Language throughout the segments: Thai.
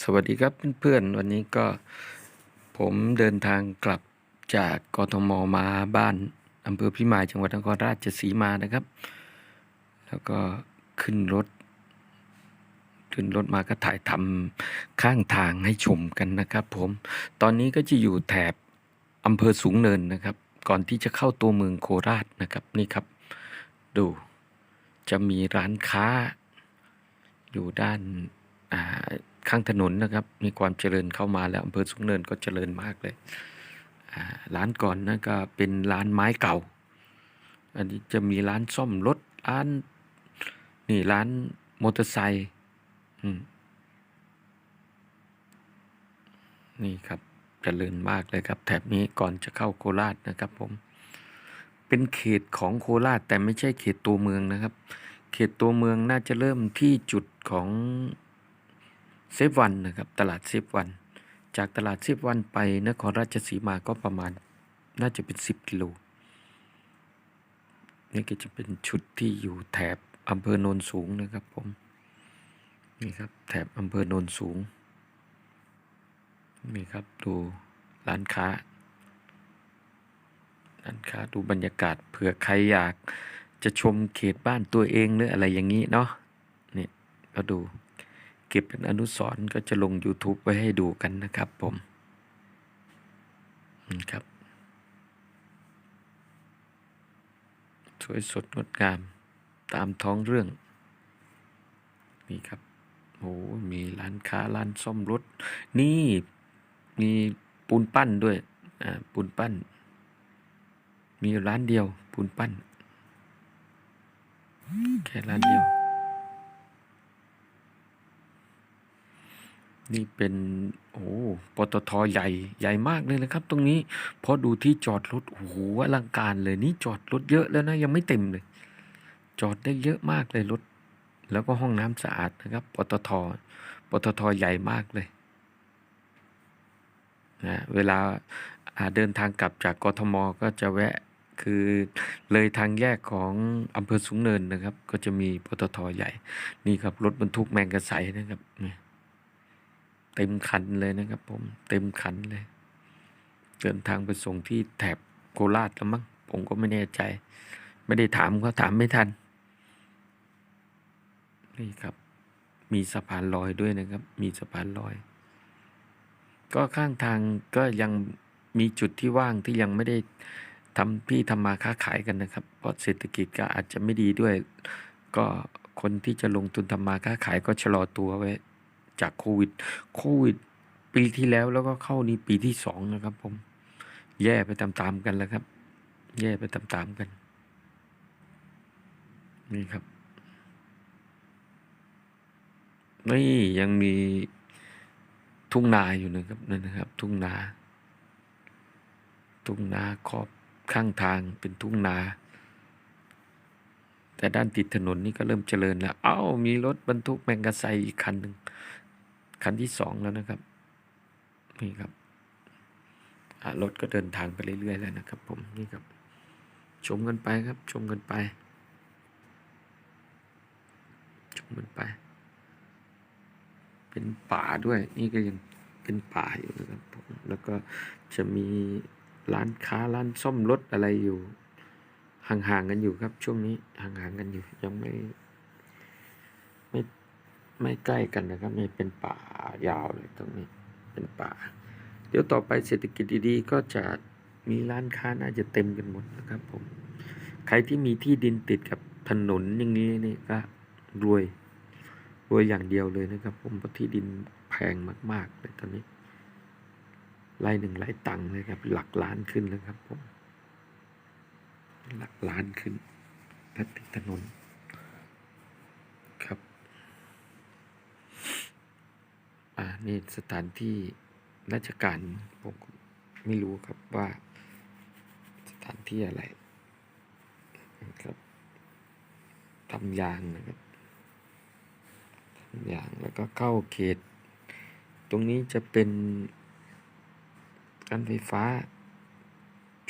สวัสดีครับเพื่อนๆ วันนี้ก็ผมเดินทางกลับจากกทมมาบ้านอำเภอพิมายจังหวัดนครราชสีมานะครับ แล้วก็ขึ้นรถ ขึ้นรถมาก็ถ่ายทำข้างทางให้ชมกันนะครับผม ตอนนี้ก็จะอยู่แถบอำเภอสูงเนินนะครับ ก่อนที่จะเข้าตัวเมืองโคราชนะครับนี่ครับ ดูจะมีร้านค้าอยู่ด้านอ่า ข้างถนนนะครับ มีความเจริญเข้ามาแล้วอำเภอสูงเนินก็เจริญมากเลยร้านก่อนนะก็เป็นร้านไม้เก่า อันนี้จะมีร้านซ่อมรถร้านนี่ร้านมอเตอร์ไซค์นี่ครับเจริญมากเลยครับ แถบนี้ก่อนจะเข้าโคราชนะครับผม เป็นเขตของโคราชแต่ไม่ใช่เขตตัวเมืองนะครับ เขตตัวเมืองน่าจะเริ่มที่จุดของ เซฟวันนะครับตลาดเซฟวัน จากตลาดเซฟวันไปนครราชสีมาก็ประมาณน่าจะเป็น 10 กิโลนี่ก็จะเป็นชุดที่อยู่แถบอำเภอโนนสูงนะครับผมนี่ครับแถบอำเภอโนนสูงนี่ครับดูร้านค้าร้านค้าดูบรรยากาศเผื่อใครอยากจะชมเขตบ้านตัวเองหรืออะไรอย่างนี้เนาะนี่ก็ดู เก็บเป็นอนุสรณ์ก็จะลง YouTube ไว้ให้ดูกันนะครับผมนะครับ สวยสดงดงามตามท้องเรื่อง นี่ครับโอ้มีร้านค้าร้านซ่อมรถ นี่มีปูนปั้นด้วย อ่า ปูนปั้น มีร้านเดียว ปูนปั้น แค่ร้านเดียว นี่เป็นโอ้ปตทใหญ่ใหญ่มากเลยนะครับ ตรงนี้พอดูที่จอดรถโอ้โหอลังการเลยนี่จอดรถเยอะแล้วนะยังไม่เต็มเลย จอดได้เยอะมากเลยรถ แล้วก็ห้องน้ำสะอาดนะครับปตทปตทใหญ่มากเลยนะเวลาเดินทางกลับจากกทมก็จะแวะคือเลยทางแยกของอำเภอสูงเนินนะครับ ก็จะมีปตทใหญ่ นี่ครับรถบรรทุกแมงกระไสนะครับนี่ เต็มคันเลยนะครับผมเต็มคันเลย เดินทางไปส่งที่แถบโคราชแล้วมั้งผมก็ไม่แน่ใจ ไม่ได้ถามเขาถามไม่ทันนี่ครับ มีสะพานลอยด้วยนะครับ มีสะพานลอย ก็ข้างทางก็ยังมีจุดที่ว่างที่ยังไม่ได้ทำที่ทำมาค้าขายกันนะครับ เพราะเศรษฐกิจก็อาจจะไม่ดีด้วย ก็คนที่จะลงทุนทำมาค้าขายก็ชะลอตัวไว้ จากโควิด โควิด ปีที่แล้วแล้วก็เข้านี่ปีที่สองนะครับ ผม แย่ไปตามๆกันแล้วครับ แย่ไปตามๆกัน นี่ครับ นี่ยังมีทุ่งนาอยู่นะครับนั่นนะครับ ทุ่งนา ทุ่งนาขอบข้างทางเป็นทุ่งนา แต่ด้านติดถนนนี่ก็เริ่มเจริญแล้ว เอ้ามีรถบรรทุกแมงกะไซอีกคันหนึ่ง คันที่สองแล้วนะครับ นี่ครับรถก็เดินทางไปเรื่อยๆแล้วนะครับ ผมนี่ครับ ชมกันไปครับ ชมกันไป ชมกันไป เป็นป่าด้วย นี่ก็ยังเป็นป่าอยู่นะครับผมแล้วก็จะมีร้านค้าร้านซ่อมรถอะไรอยู่ห่างๆกันอยู่ครับ ช่วงนี้ห่างๆกันอยู่ยังไม่ ไม่ใกล้กันนะครับไม่เป็นป่ายาวเลยตรงนี้เป็นป่า เดี๋ยวต่อไปเศรษฐกิจดีๆ ก็จะมีร้านค้าน่าจะเต็มกันหมดนะครับผมใครที่มีที่ดินติดกับถนนอย่างนี้นี่ก็รวยรวยอย่างเดียวเลยนะครับ ผมเพราะที่ดินแพงมาก ๆ เลยตอนนี้ไร่หนึ่งไร่ตังค์เลยครับ หลักล้านขึ้นแล้วครับผมหลักล้านขึ้นถ้าติดถนน ครับ อ่านี่สถานที่ราชการผมไม่รู้ครับว่า สถานที่อะไรนะครับทำยางนะครับทำยางแล้วก็เข้าเขต ตรงนี้จะเป็นการไฟฟ้า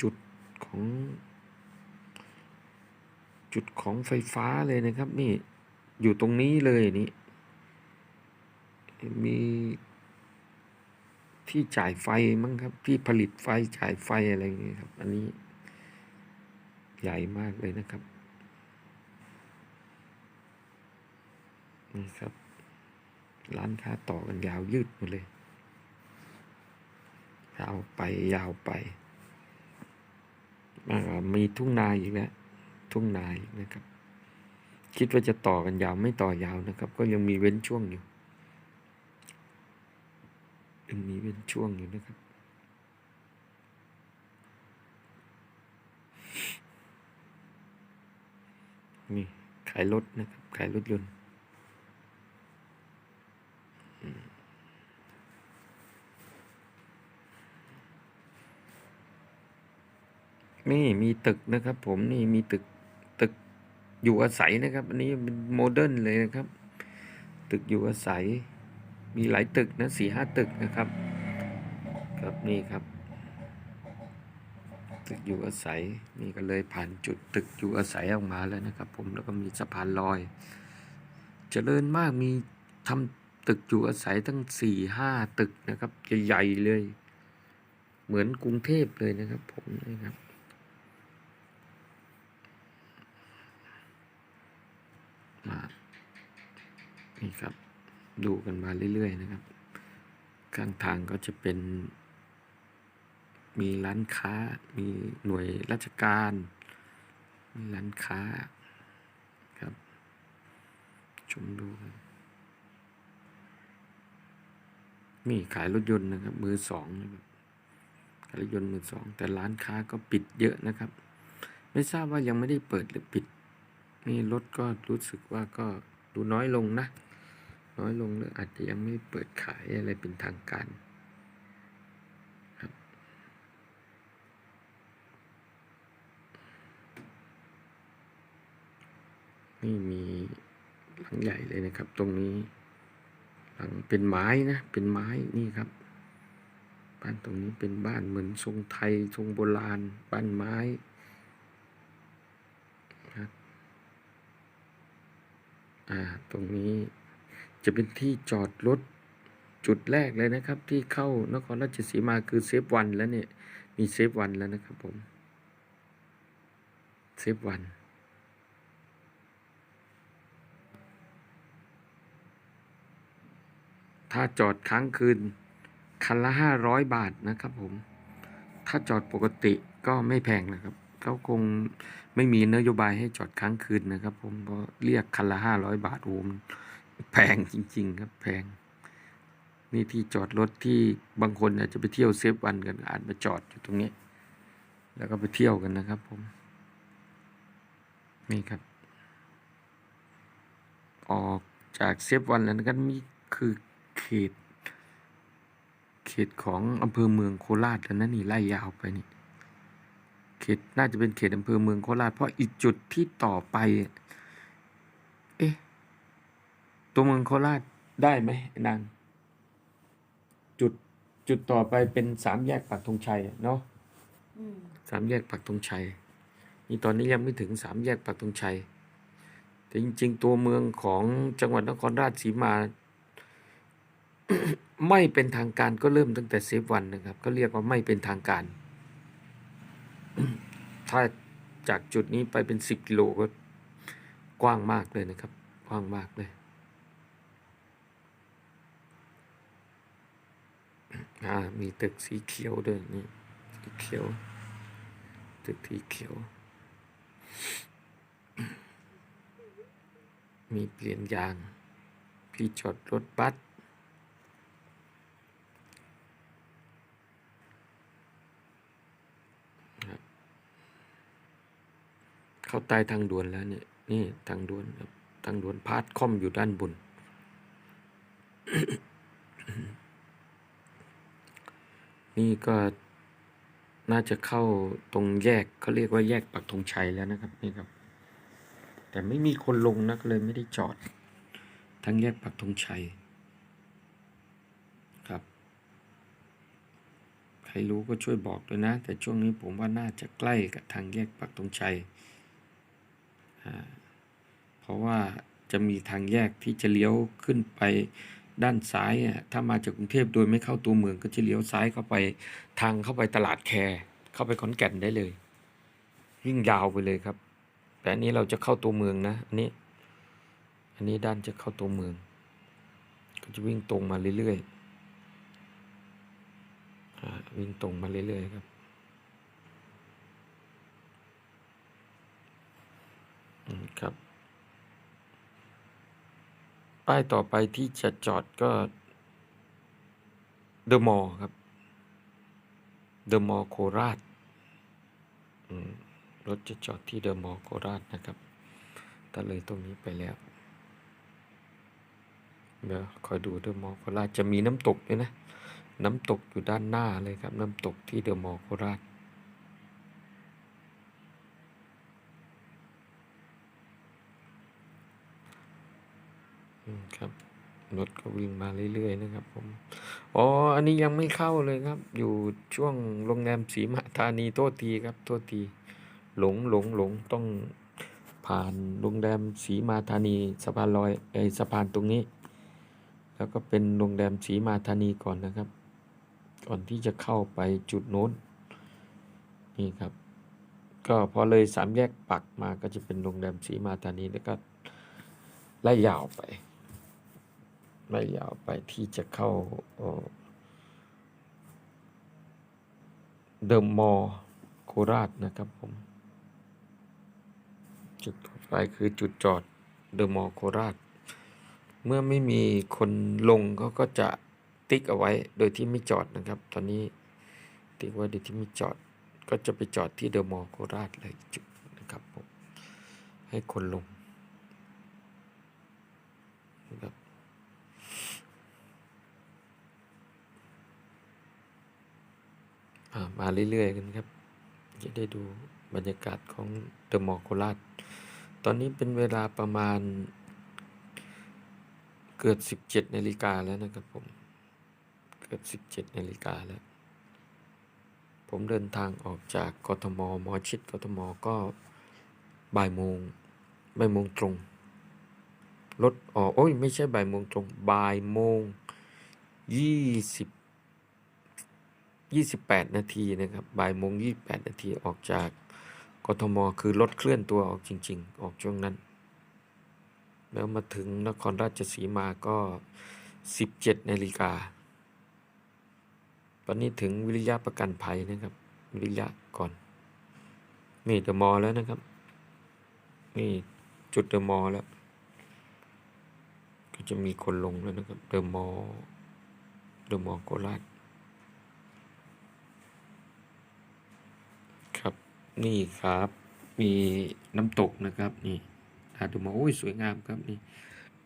จุดของ จุดของไฟฟ้าเลยนะครับ นี่อยู่ตรงนี้เลยนี่ มีที่จ่ายไฟมั้งครับ ที่ผลิตไฟจ่ายไฟอะไรอย่างเงี้ยครับ อันนี้ใหญ่มากเลยนะครับ นี่ครับ ร้านค้าต่อกันยาวยืดหมดเลย ยาวไปยาวไปมีทุ่งนาอีกแล้วทุ่งนาอีกนะครับ คิดว่าจะต่อกันยาวไม่ต่อยาวนะครับ ก็ยังมีเว้นช่วงอยู่ ยังมีเว้นช่วงอยู่นะครับ นี่ ขายรถนะครับ ขายรถยนต์นี่มีตึกนะครับ ผมนี่มีตึกตึกอยู่อาศัยนะครับ อันนี้เป็นโมเดิร์นเลยนะครับ ตึกอยู่อาศัย มีหลายตึกนะสี่ห้าตึกนะครับ ครับนี่ครับ ตึกอยู่อาศัยนี่ก็เลยผ่านจุดตึกอยู่อาศัยออกมาแล้วนะครับ ผมแล้วก็มีสะพานลอย เจริญมากมีทำตึกอยู่อาศัยตั้งสี่ห้าตึกนะครับใหญ่ๆเลย เหมือนกรุงเทพเลยนะครับ ผมนะครับมานี่ครับ ดูกันมาเรื่อยๆนะครับ ข้างทางก็จะเป็น มีร้านค้า มีหน่วยราชการ มีร้านค้าครับ ชมดูกันนี่ขายรถยนต์นะครับ มือสองนะครับขายรถยนต์มือสอง แต่ร้านค้าก็ปิดเยอะนะครับ ไม่ทราบว่ายังไม่ได้เปิดหรือปิด นี่รถก็รู้สึกว่าก็ดูน้อยลงนะ น้อยลงหรืออาจจะยังไม่เปิดขายอะไรเป็นทางการนี่มีหลังใหญ่เลยนะครับ ตรงนี้หลังเป็นไม้นะ เป็นไม้นี่ครับ บ้านตรงนี้เป็นบ้านเหมือนทรงไทยทรงโบราณ บ้านไม้ครับอ่าตรงนี้ จะเป็นที่จอดรถจุดแรกเลยนะครับ ที่เข้านครราชสีมาคือเซฟวันแล้วเนี่ย มีเซฟวันแล้วนะครับผมเซฟวันถ้าจอดค้างคืน คันละห้าร้อยบาทนะครับผม ถ้าจอดปกติก็ไม่แพงนะครับ เขาคงไม่มีนโยบายให้จอดค้างคืนนะครับผม เพราะเรียกคันละห้าร้อยบาทโอ้โหมัน แพงจริง ๆ ครับแพง นี่ที่จอดรถที่บางคนอาจจะไปเที่ยวเซฟวันกันอาจมาจอดอยู่ตรงนี้ แล้วก็ไปเที่ยวกันนะครับผม นี่ครับ ออกจากเซฟวันแล้วนะครับมีคือเขต เขตของอำเภอเมืองโคราชแล้วนะนี่ไล่ยาวไปนี่เขตน่าจะเป็นเขตอำเภอเมืองโคราชเพราะอีกจุดที่ต่อไป ตัวเมืองโคราชได้ไหมนางจุดจุดต่อไปเป็นสามแยกปักธงชัยอะเนาะอืมสามแยกปักธงชัย นี่ตอนนี้ยังไม่ถึงสามแยกปักธงชัย แต่จริง ๆ ตัวเมืองของจังหวัดนครราชสีมา ไม่เป็นทางการก็เริ่มตั้งแต่เซฟวันนะครับ ก็เรียกว่าไม่เป็นทางการ ถ้าจากจุดนี้ไปเป็นสิบกิโลก็กว้างมากเลยนะครับ กว้างมากเลย อ่ามีตึกสีเขียวด้วยนี่สีเขียว ตึกสีเขียว มีเปลี่ยนยางที่จอดรถบัสเข้าใต้ทางด่วนแล้วเนี่ยนี่ทางด่วนครับทางด่วนพาดค่อมอยู่ด้านบน นี่ก็น่าจะเข้าตรงแยกเขาเรียกว่าแยกปักธงชัยแล้วนะครับนี่ครับ แต่ไม่มีคนลงนะก็เลยไม่ได้จอดทางแยกปักธงชัยครับ ใครรู้ก็ช่วยบอกด้วยนะ แต่ช่วงนี้ผมว่าน่าจะใกล้กับทางแยกปักธงชัยเพราะว่าจะมีทางแยกที่จะเลี้ยวขึ้นไป ด้านซ้ายอะถ้ามาจากกรุงเทพโดยไม่เข้าตัวเมืองก็จะเลี้ยวซ้ายเข้าไปทางเข้าไปตลาดแคร์เข้าไปขอนแก่นได้เลยวิ่งยาวไปเลยครับ แต่อันนี้เราจะเข้าตัวเมืองนะอันนี้ อันนี้ด้านจะเข้าตัวเมือง ก็จะวิ่งตรงมาเรื่อยๆวิ่งตรงมาเรื่อยๆครับครับ ป้ายต่อไปที่จะจอดก็เดอะมอลล์ครับเดอะมอลล์โคราชรถจะจอดที่เดอะมอลล์โคราชนะครับถ้าเลยตรงนี้ไปแล้ว เดี๋ยวคอยดูเดอะมอลล์โคราชจะมีน้ำตกด้วยนะ น้ำตกอยู่ด้านหน้าเลยครับ น้ำตกที่เดอะมอลล์โคราช อืม ครับรถก็วิ่งมาเรื่อยๆนะครับผม อ๋อ อันนี้ยังไม่เข้าเลยครับ อยู่ช่วงโรงแรมศรีมาธานีโทษทีครับ โทษที หลงหลงหลงต้องผ่านโรงแรมศรีมาธานีสะพานลอยไอสะพานตรงนี้ แล้วก็เป็นโรงแรมศรีมาธานีก่อนนะครับ ก่อนที่จะเข้าไปจุดโน้น นี่ครับ ก็พอเลยสามแยกปักมาก็จะเป็นโรงแรมศรีมาธานีแล้วก็ไล่ยาวไป ไล่ยาวไปที่จะเข้าเดอะมอโคราชนะครับผม จุดต่อไปคือจุดจอดเดอะมอโคราช เมื่อไม่มีคนลงเขาก็จะติ๊กเอาไว้โดยที่ไม่จอดนะครับ ตอนนี้ติ๊กไว้โดยที่ไม่จอด ก็จะไปจอดที่เดอะมอลล์โคราชเลยจุดนะครับผมให้คนลงนะครับอ่า มาเรื่อยๆกันครับ จะได้ดูบรรยากาศของเดอะมอลล์โคราชตอนนี้เป็นเวลาประมาณเกือบสิบเจ็ดนาฬิกาแล้วนะครับผม เกือบสิบเจ็ดนาฬิกาแล้ว ผมเดินทางออกจากกทมมอชิดกทมก็บ่ายโมงบ่ายโมงตรงรถออกโอ้ย ไม่ใช่บ่ายโมงตรงบ่ายโมงยี่สิบ ยี่สิบแปดนาทีนะครับบ่ายโมงยี่แปดนาทีออกจากกทมคือรถเคลื่อนตัวออกจริง ๆ ออกช่วงนั้น แล้วมาถึงนครราชสีมาก็สิบเจ็ดนาฬิกาตอนนี้ถึงวิริยะประกันภัยนะครับ วิริยะก่อน นี่เดอะมอลแล้วนะครับ นี่จุดเดอะมอลแล้ว ก็จะมีคนลงแล้วนะครับ เดอะมอลเดอะมอลโคราช ครับ นี่ครับ มีน้ำตกนะครับ นี่หาดเดอะมอลล์โอ้ยสวยงามครับนี่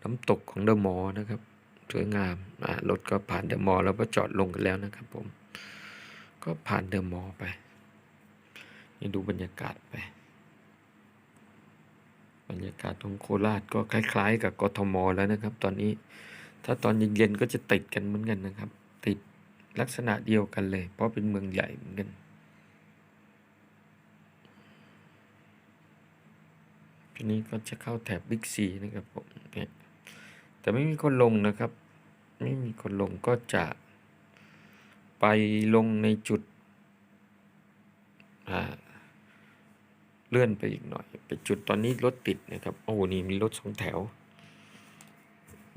น้ำตกของเดอะมอลล์นะครับ สวยงามอ่ารถก็ผ่านเดอะมอลล์แล้วก็จอดลงกันแล้วนะครับผม ก็ผ่านเดอะมอลล์ไปนี่ดูบรรยากาศไป บรรยากาศของโคราชก็คล้าย ๆ กับกทมแล้วนะครับ ตอนนี้ ถ้าตอนเย็นๆก็จะติดกันเหมือนกันนะครับ ติดลักษณะเดียวกันเลย เพราะเป็นเมืองใหญ่เหมือนกัน ทีนี้ก็จะเข้าแถบบิ๊กซีนะครับผมเนี่ยแต่ไม่มีคนลงนะครับ ไม่มีคนลงก็จะไปลงในจุดเลื่อนไปอีกหน่อย ไปจุดตอนนี้รถติดนะครับ โอ้โหนี่มีรถสองแถว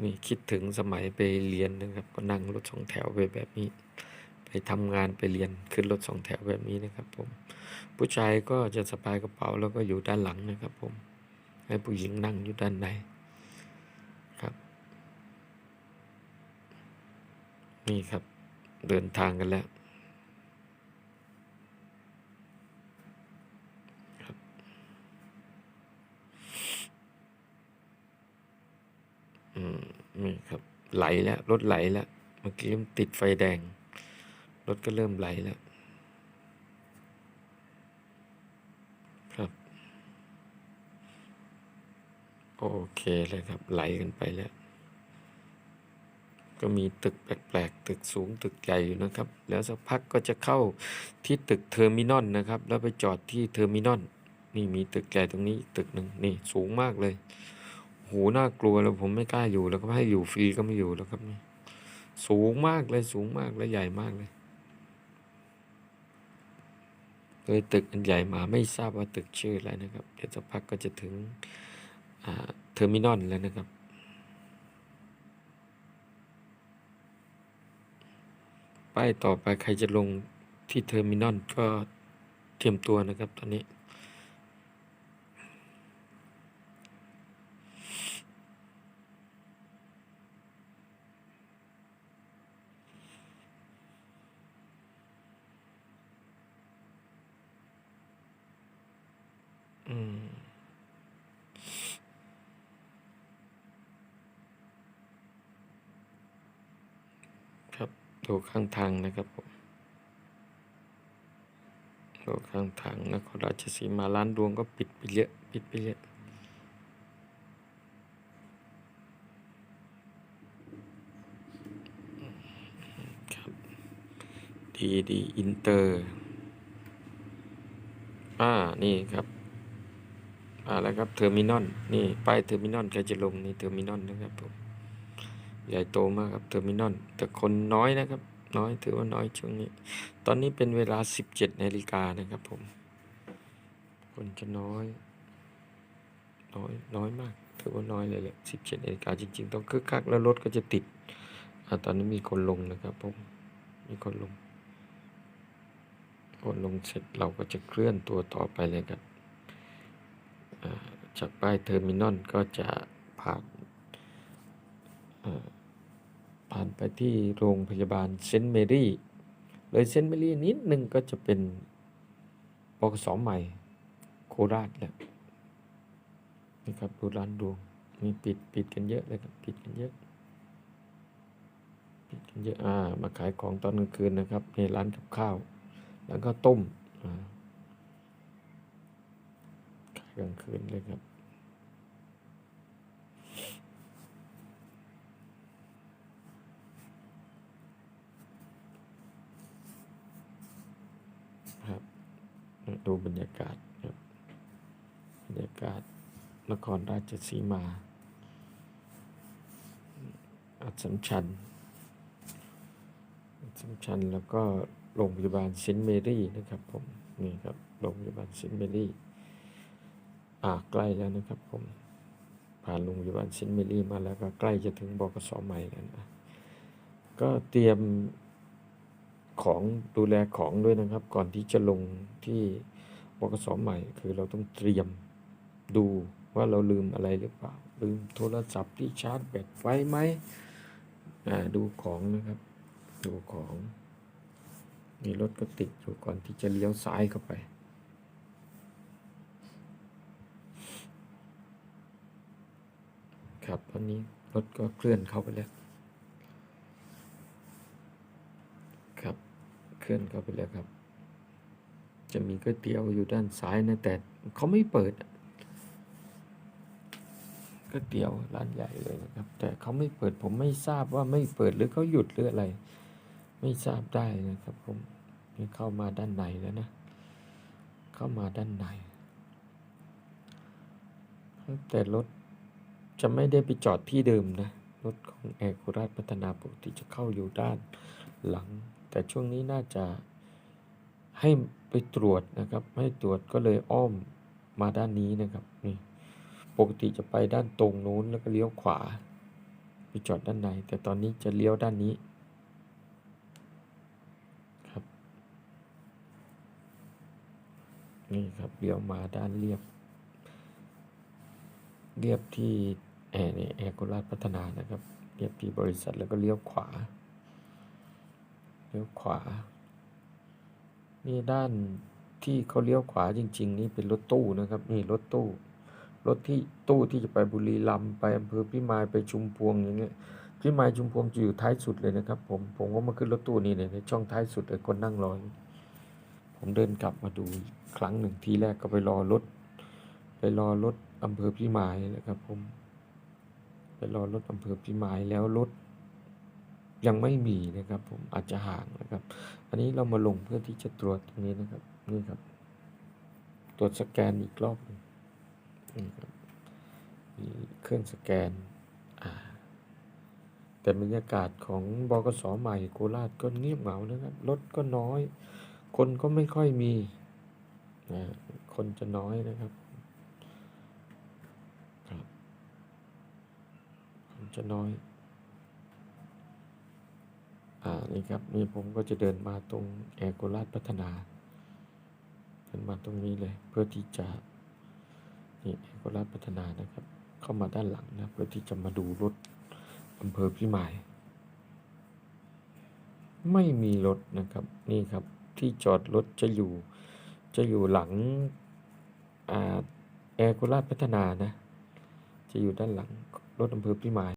นี่คิดถึงสมัยไปเรียนนะครับ ก็นั่งรถสองแถวไปแบบนี้ ไปทำงานไปเรียนขึ้นรถสองแถวแบบนี้นะครับผม ผู้ชายก็จะสะพายกระเป๋าแล้วก็อยู่ด้านหลังนะครับผม ให้ผู้หญิงนั่งอยู่ด้านในครับ นี่ครับเดินทางกันแล้วอืมนี่ครับไหลแล้วรถไหลแล้วเมื่อกี้มันติดไฟแดง รถก็เริ่มไหลแล้ว ครับ โอเคเลยครับ ไหลกันไปแล้ว ก็มีตึกแปลกๆ ตึกสูงตึกใหญ่อยู่นะครับ แล้วสักพักก็จะเข้าที่ตึกเทอร์มินอลนะครับ แล้วไปจอดที่เทอร์มินอลนี่มีตึกใหญ่ตรงนี้ตึกหนึ่งนี่สูงมากเลยโหโหน่ากลัวแล้วผมไม่กล้าอยู่แล้วก็ให้อยู่ฟรีก็ไม่อยู่แล้วครับนี่สูงมากเลยสูงมากและใหญ่มากเลยเลยตึกอันใหญ่มาไม่ทราบว่าตึกชื่ออะไรนะครับ เดี๋ยวสักพักก็จะถึง เทอร์มินอลแล้วนะครับ ป้ายต่อไปใครจะลงที่เทอร์มินอลก็เตรียมตัวนะครับตอนนี้ อืม ครับ ดูข้างทางนะครับผมดูข้างทางนครราชสีมาร้านดวงก็ปิดไปเยอะปิดไปเยอะครับดีดีอินเตอร์อ่านี่ครับอ่าแล้วครับเทอร์มินอลนี่ป้ายเทอร์มินอลใครจะลงนี่เทอร์มินอลนะครับผม ใหญ่โตมากครับเทอร์มินอลแต่คนน้อยนะครับ น้อยถือว่าน้อยช่วงนี้ ตอนนี้เป็นเวลา 17นาฬิกานะครับผม คนจะน้อย น้อยน้อยมากถือว่าน้อยเลยแหละ17นาฬิกาจริง ๆ ต้องคึกคักแล้วรถก็จะติดอ่าตอนนี้มีคนลงนะครับผมมีคนลงคนลงเสร็จเราก็จะเคลื่อนตัวต่อไปเลยครับจากป้ายเทอร์มินอลก็จะผ่านอ่า ผ่านไปที่โรงพยาบาลเซนต์เมรี่ เลยเซนต์เมรี่นิดนึงก็จะเป็นบกสอใหม่ โคราชแล้วนี่ครับดูร้านดวงมีปิดปิดกันเยอะเลยครับปิดกันเยอะปิดกันเยอะอ่ามาขายของตอนกลางคืนนะครับในร้านกับข้าว แล้วก็ต้มอ่าขายกลางคืนเลยครับ ดูบรรยากาศครับบรรยากาศนครราชสีมา อัดสำชัญอัดสำชัญแล้วก็โรงพยาบาลเซนต์เมรี่นะครับผมนี่ครับโรงพยาบาลเซนต์เมรี่อ่าใกล้แล้วนะครับผมผ่านโรงพยาบาลเซนต์เมรี่มาแล้วก็ใกล้จะถึงบกสใหม่แล้วนะก็เตรียม ของดูแลของด้วยนะครับ ก่อนที่จะลงที่บกสใหม่ คือเราต้องเตรียมดูว่าเราลืมอะไรหรือเปล่า ลืมโทรศัพท์ที่ชาร์จแบตไว้ไหมดูของนะครับ ดูของมีรถก็ติดอยู่ก่อนที่จะเลี้ยวซ้ายเข้าไปครับตอนนี้รถก็เคลื่อนเข้าไปแล้ว ครับ เคลื่อนเข้าไปแล้วครับ จะมีก๋วยเตี๋ยวอยู่ด้านซ้ายนะแต่เขาไม่เปิดก๋วยเตี๋ยวร้านใหญ่เลยนะครับ แต่เขาไม่เปิดผมไม่ทราบว่าไม่เปิดหรือเขาหยุดหรืออะไร ไม่ทราบได้นะครับ ผมนี่เข้ามาด้านในแล้วนะ เข้ามาด้านในแต่รถจะไม่ได้ไปจอดที่เดิมนะ รถของแอร์โคราชพัฒนาปกติจะเข้าอยู่ด้านหลัง แต่ช่วงนี้น่าจะให้ไปตรวจนะครับ ให้ตรวจก็เลยอ้อมมาด้านนี้นะครับนี่ปกติจะไปด้านตรงนู้นแล้วก็เลี้ยวขวา ไปจอดด้านใน แต่ตอนนี้จะเลี้ยวด้านนี้ครับ นี่ครับเลี้ยวมาด้านเรียบ เรียบที่แอร์เนี่ยแอร์โคราชพัฒนานะครับ เรียบที่บริษัทแล้วก็เลี้ยวขวา เลี้ยวขวา นี่ด้านที่เขาเลี้ยวขวาจริง ๆ นี่เป็นรถตู้นะครับ นี่รถตู้ รถที่ตู้ที่จะไปบุรีรัมย์ไปอำเภอพิมายไปชุมพวงอย่างเงี้ยพิมายชุมพวงจะอยู่ท้ายสุดเลยนะครับ ผมผมก็มาขึ้นรถตู้นี่เนี่ยในช่องท้ายสุดเลยคนนั่งรอผมเดินกลับมาดูครั้งหนึ่งทีแรกก็ไปรอรถ ไปรอรถอำเภอพิมายนะครับ ผม ไปรอรถอำเภอพิมายแล้วรถ ยังไม่มีนะครับผมอาจจะห่างนะครับ อันนี้เรามาลงเพื่อที่จะตรวจตรงนี้นะครับนี่ครับ ตรวจสแกนอีกรอบหนึ่งนี่ครับมีเครื่องสแกนอ่าแต่บรรยากาศของบกสใหม่โคราชก็เงียบเหงานะครับรถก็น้อย คนก็ไม่ค่อยมีนะคนจะน้อยนะครับครับ คนจะน้อย อ่านี่ครับนี่ผมก็จะเดินมาตรงแอร์โคราชพัฒนา เดินมาตรงนี้เลยเพื่อที่จะนี่แอร์โคราชพัฒนานะครับ เข้ามาด้านหลังนะเพื่อที่จะมาดูรถอำเภอพิมาย ไม่มีรถนะครับนี่ครับที่จอดรถจะอยู่จะอยู่หลังอ่าแอร์โคราชพัฒนานะ จะอยู่ด้านหลังรถอำเภอพิมาย